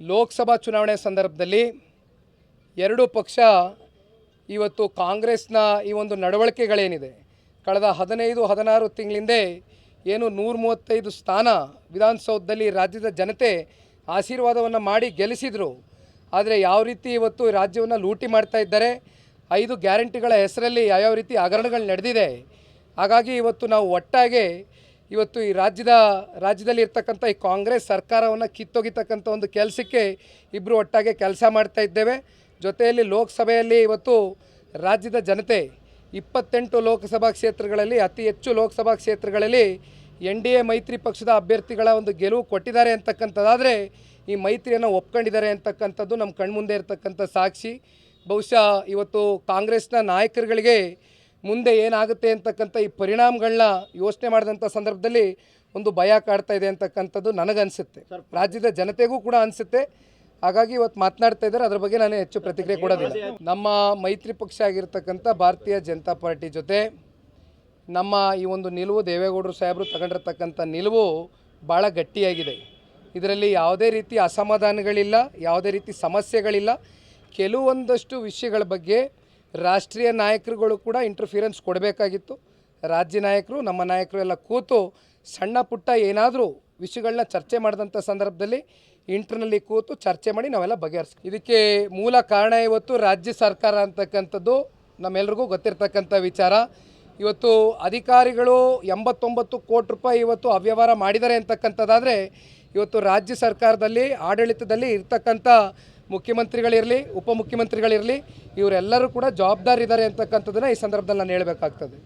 ಲೋಕಸಭಾ ಚುನಾವಣೆ ಸಂದರ್ಭದಲ್ಲಿ ಎರಡೂ ಪಕ್ಷ ಇವತ್ತು ಕಾಂಗ್ರೆಸ್ನ ಈ ಒಂದು ನಡವಳಿಕೆಗಳೇನಿದೆ. ಕಳೆದ ಹದಿನೈದು, ಹದಿನಾರು ತಿಂಗಳಿಂದೆ ಏನು ನೂರ ಮೂವತ್ತೈದು ಸ್ಥಾನ ವಿಧಾನಸೌಧದಲ್ಲಿ ರಾಜ್ಯದ ಜನತೆ ಆಶೀರ್ವಾದವನ್ನು ಮಾಡಿ ಗೆಲ್ಲಿಸಿದರು. ಆದರೆ ಯಾವ ರೀತಿ ಇವತ್ತು ರಾಜ್ಯವನ್ನು ಲೂಟಿ ಮಾಡ್ತಾ ಇದ್ದಾರೆ, ಐದು ಗ್ಯಾರಂಟಿಗಳ ಹೆಸರಲ್ಲಿ ಯಾವ್ಯಾವ ರೀತಿ ಹಗರಣಗಳು ನಡೆದಿದೆ. ಹಾಗಾಗಿ ಇವತ್ತು ನಾವು ಒಟ್ಟಾಗಿ ಇವತ್ತು ಈ ರಾಜ್ಯದ, ರಾಜ್ಯದಲ್ಲಿ ಇರ್ತಕ್ಕಂಥ ಈ ಕಾಂಗ್ರೆಸ್ ಸರ್ಕಾರವನ್ನು ಕಿತ್ತೊಗಿತಕ್ಕಂಥ ಒಂದು ಕೆಲಸಕ್ಕೆ ಇಬ್ಬರು ಒಟ್ಟಾಗಿ ಕೆಲಸ ಮಾಡ್ತಾ ಇದ್ದೇವೆ. ಜೊತೆಯಲ್ಲಿ ಲೋಕಸಭೆಯಲ್ಲಿ ಇವತ್ತು ರಾಜ್ಯದ ಜನತೆ ಇಪ್ಪತ್ತೆಂಟು ಲೋಕಸಭಾ ಕ್ಷೇತ್ರಗಳಲ್ಲಿ, ಅತಿ ಹೆಚ್ಚು ಲೋಕಸಭಾ ಕ್ಷೇತ್ರಗಳಲ್ಲಿ ಎನ್ ಡಿ ಎ ಮೈತ್ರಿ ಪಕ್ಷದ ಅಭ್ಯರ್ಥಿಗಳ ಒಂದು ಗೆಲುವು ಕೊಟ್ಟಿದ್ದಾರೆ ಅಂತಕ್ಕಂಥದ್ದಾದರೆ ಈ ಮೈತ್ರಿಯನ್ನು ಒಪ್ಕೊಂಡಿದ್ದಾರೆ ಅಂತಕ್ಕಂಥದ್ದು ನಮ್ಮ ಕಣ್ಮುಂದೆ ಇರತಕ್ಕಂಥ ಸಾಕ್ಷಿ. ಬಹುಶಃ ಇವತ್ತು ಕಾಂಗ್ರೆಸ್ನ ನಾಯಕರುಗಳಿಗೆ ಮುಂದೆ ಏನಾಗುತ್ತೆ ಅಂತಕ್ಕಂಥ ಈ ಪರಿಣಾಮಗಳನ್ನ ಯೋಚನೆ ಮಾಡಿದಂಥ ಸಂದರ್ಭದಲ್ಲಿ ಒಂದು ಭಯ ಕಾಡ್ತಾ ಇದೆ ಅಂತಕ್ಕಂಥದ್ದು ನನಗನ್ಸುತ್ತೆ. ರಾಜ್ಯದ ಜನತೆಗೂ ಕೂಡ ಅನಿಸುತ್ತೆ. ಹಾಗಾಗಿ ಇವತ್ತು ಮಾತನಾಡ್ತಾ ಇದ್ದಾರೆ. ಅದ್ರ ಬಗ್ಗೆ ನಾನು ಹೆಚ್ಚು ಪ್ರತಿಕ್ರಿಯೆ ಕೊಡೋದಿಲ್ಲ. ನಮ್ಮ ಮೈತ್ರಿ ಪಕ್ಷ ಆಗಿರ್ತಕ್ಕಂಥ ಭಾರತೀಯ ಜನತಾ ಪಾರ್ಟಿ ಜೊತೆ ನಮ್ಮ ಈ ಒಂದು ನಿಲುವು ದೇವೇಗೌಡರು ಸಾಹೇಬರು ತಗೊಂಡಿರ್ತಕ್ಕಂಥ ನಿಲುವು ಭಾಳ ಗಟ್ಟಿಯಾಗಿದೆ. ಇದರಲ್ಲಿ ಯಾವುದೇ ರೀತಿ ಅಸಮಾಧಾನಗಳಿಲ್ಲ ಯಾವುದೇ ರೀತಿ ಸಮಸ್ಯೆಗಳಿಲ್ಲ. ಕೆಲವೊಂದಷ್ಟು ವಿಷಯಗಳ ಬಗ್ಗೆ ರಾಷ್ಟ್ರೀಯ ನಾಯಕರುಗಳು ಕೂಡ ಇಂಟರ್ಫಿರೆನ್ಸ್ ಕೊಡಬೇಕಾಗಿತ್ತು. ರಾಜ್ಯ ನಾಯಕರು, ನಮ್ಮ ನಾಯಕರು ಎಲ್ಲ ಕೂತು ಸಣ್ಣ ಪುಟ್ಟ ಏನಾದರೂ ವಿಷಯಗಳನ್ನ ಚರ್ಚೆ ಮಾಡಿದಂಥ ಸಂದರ್ಭದಲ್ಲಿ ಇಂಟರ್ನಲ್ಲಿ ಕೂತು ಚರ್ಚೆ ಮಾಡಿ ನಾವೆಲ್ಲ ಬಗೆಹರಿಸ್ ಇದಕ್ಕೆ ಮೂಲ ಕಾರಣ ಇವತ್ತು ರಾಜ್ಯ ಸರ್ಕಾರ ಅಂತಕ್ಕಂಥದ್ದು ನಮ್ಮೆಲ್ರಿಗೂ ಗೊತ್ತಿರ್ತಕ್ಕಂಥ ವಿಚಾರ. ಇವತ್ತು ಅಧಿಕಾರಿಗಳು ಎಂಬತ್ತೊಂಬತ್ತು ಕೋಟಿ ರೂಪಾಯಿ ಇವತ್ತು ಅವ್ಯವಹಾರ ಮಾಡಿದ್ದಾರೆ ಅಂತಕ್ಕಂಥದ್ದಾದರೆ ಇವತ್ತು ರಾಜ್ಯ ಸರ್ಕಾರದಲ್ಲಿ, ಆಡಳಿತದಲ್ಲಿ ಇರ್ತಕ್ಕಂಥ ಮುಖ್ಯಮಂತ್ರಿಗಳಿರಲಿ, ಉಪಮುಖ್ಯಮಂತ್ರಿಗಳಿರಲಿ ಇವರೆಲ್ಲರೂ ಕೂಡ ಜವಾಬ್ದಾರಿ ಇದ್ದಾರೆ ಅಂತಕ್ಕಂಥದ್ದನ್ನು ಈ ಸಂದರ್ಭದಲ್ಲಿ ನಾನು ಹೇಳಬೇಕಾಗ್ತದೆ.